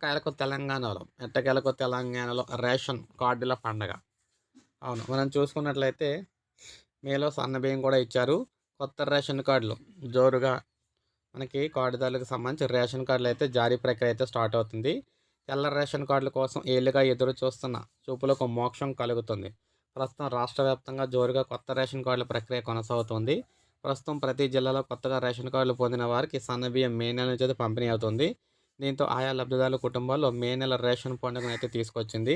ఎట్టకేలకు తెలంగాణలో ఎట్టకేలకు తెలంగాణలో రేషన్ కార్డుల పండగ. అవును మనం చూసుకున్నట్లయితే మేలో సన్న బియ్యం కూడా ఇచ్చారు. కొత్త రేషన్ కార్డులు. జోరుగా మనకి కార్డుదారులకు సంబంధించి రేషన్ కార్డులు అయితే జారీ ప్రక్రియ అయితే స్టార్ట్ అవుతుంది. తెల్ల రేషన్ కార్డుల కోసం ఏళ్ళుగా ఎదురు చూస్తున్న చూపులకు మోక్షం కలుగుతుంది. ప్రస్తుతం రాష్ట్ర వ్యాప్తంగా జోరుగా కొత్త రేషన్ కార్డుల ప్రక్రియ కొనసాగుతుంది. ప్రస్తుతం ప్రతి జిల్లాలో కొత్తగా రేషన్ కార్డులు పొందిన వారికి సన్న బియ్యం మే నెల నుంచి పంపిణీ అవుతుంది. దీంతో ఆయా లబ్ధిదారుల కుటుంబాల్లో మే నెల రేషన్ పండుగను అయితే తీసుకొచ్చింది.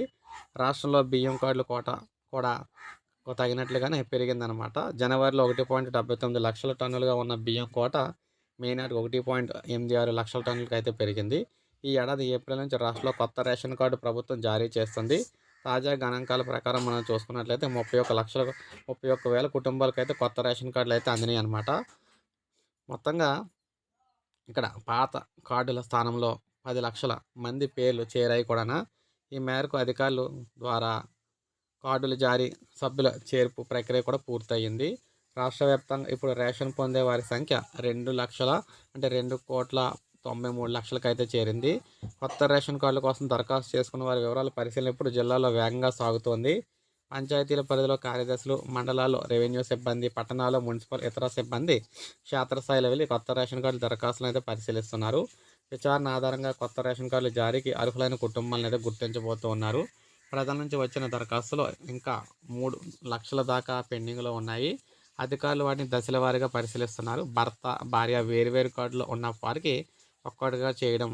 రాష్ట్రంలో బియ్యం కార్డుల కోట కూడా తగినట్లుగానే పెరిగిందనమాట జనవరిలో ఒకటి పాయింట్ డెబ్బై తొమ్మిది లక్షల టన్నులుగా ఉన్న బియ్యం కోట మే నాటికి ఒకటి పాయింట్ ఎనిమిది ఆరు లక్షల టన్నులకి అయితే పెరిగింది. ఈ ఏడాది ఏప్రిల్ నుంచి రాష్ట్రంలో కొత్త రేషన్ కార్డు ప్రభుత్వం జారీ చేస్తుంది. తాజా గణాంకాల ప్రకారం మనం చూసుకున్నట్లయితే ముప్పై ఒక్క లక్షల ముప్పై ఒక్క వేల కుటుంబాలకు అయితే కొత్త రేషన్ కార్డులు అయితే అందినాయి అనమాట మొత్తంగా ఇక్కడ పాత కార్డుల స్థానంలో పది లక్షల మంది పేర్లు చేరాయి కూడా ఈ మేరకు అధికారులు ద్వారా కార్డులు జారీ సభ్యుల చేర్పు ప్రక్రియ కూడా పూర్తయింది. రాష్ట్ర వ్యాప్తంగా ఇప్పుడు రేషన్ పొందే వారి సంఖ్య రెండు లక్షల అంటే రెండు కోట్ల తొంభై మూడు లక్షలకు అయితే చేరింది. కొత్త రేషన్ కార్డుల కోసం దరఖాస్తు చేసుకున్న వారి వివరాల పరిశీలన ఇప్పుడు జిల్లాలో వేగంగా సాగుతోంది. పంచాయతీల పరిధిలో కార్యదర్శులు మండలాల్లో రెవెన్యూ సిబ్బంది పట్టణాల్లో మున్సిపల్ ఇతర సిబ్బంది క్షేత్రస్థాయిలో వెళ్ళి కొత్త రేషన్ కార్డు దరఖాస్తులను అయితే పరిశీలిస్తున్నారు. విచారణ ఆధారంగా కొత్త రేషన్ కార్డుల జారీకి అర్హులైన కుటుంబాలను అయితే గుర్తించబోతూ ఉన్నారు. ప్రజల నుంచి వచ్చిన దరఖాస్తులు ఇంకా మూడు లక్షల దాకా పెండింగ్లో ఉన్నాయి. అధికారులు వాటిని దశల వారీగా పరిశీలిస్తున్నారు. భర్త భార్య వేరువేరు కార్డులు ఉన్న వారికి ఒక్కటిగా చేయడం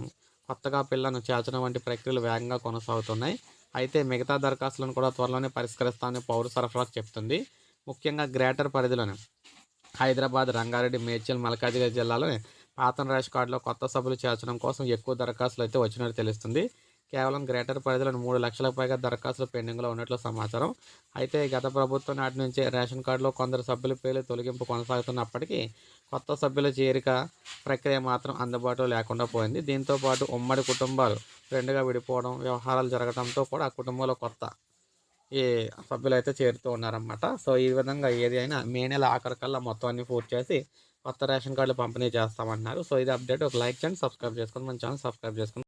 కొత్తగా పిల్లను చేర్చడం వంటి ప్రక్రియలు వేగంగా కొనసాగుతున్నాయి. అయితే మిగతా దరఖాస్తులను కూడా త్వరలోనే పరిష్కరిస్తామని పౌర సరఫరా చెప్తుంది. ముఖ్యంగా గ్రేటర్ పరిధిలోని హైదరాబాద్ రంగారెడ్డి మేడ్చల్ మల్కాజిగిరి జిల్లాలోని పాతన రేషన్ కార్డులో కొత్త సభ్యులు చేర్చడం కోసం ఎక్కువ దరఖాస్తులు అయితే వచ్చినట్టు తెలుస్తుంది. కేవలం గ్రేటర్ పరిధిలో మూడు లక్షలకు పైగా దరఖాస్తులు పెండింగ్లో ఉన్నట్లు సమాచారం. అయితే గత ప్రభుత్వం నాటి నుంచే రేషన్ కార్డులో కొందరు సభ్యుల పేర్లు తొలగింపు కొనసాగుతున్నప్పటికీ కొత్త సభ్యుల చేరిక ప్రక్రియ మాత్రం అందుబాటులో లేకుండా పోయింది. దీంతో పాటు ఉమ్మడి కుటుంబాలు రెండుగా విడిపోవడం వ్యవహారాలు జరగడంతో కూడా ఆ కుటుంబంలో కొత్త ఈ సభ్యులు అయితే చేరుతూ ఉన్నారన్నమాట. సో ఈ విధంగా ఏది అయినా మే నెల ఆఖరికల్లా మొత్తం అన్ని పూర్తి చేసి కొత్త రేషన్ కార్డులు పంపిణీ చేస్తామన్నారు. సో ఇది అప్డేట్. ఒక లైక్ చేయండి సబ్స్క్రైబ్ చేసుకొని మన ఛానల్ సబ్స్క్రైబ్ చేసుకుని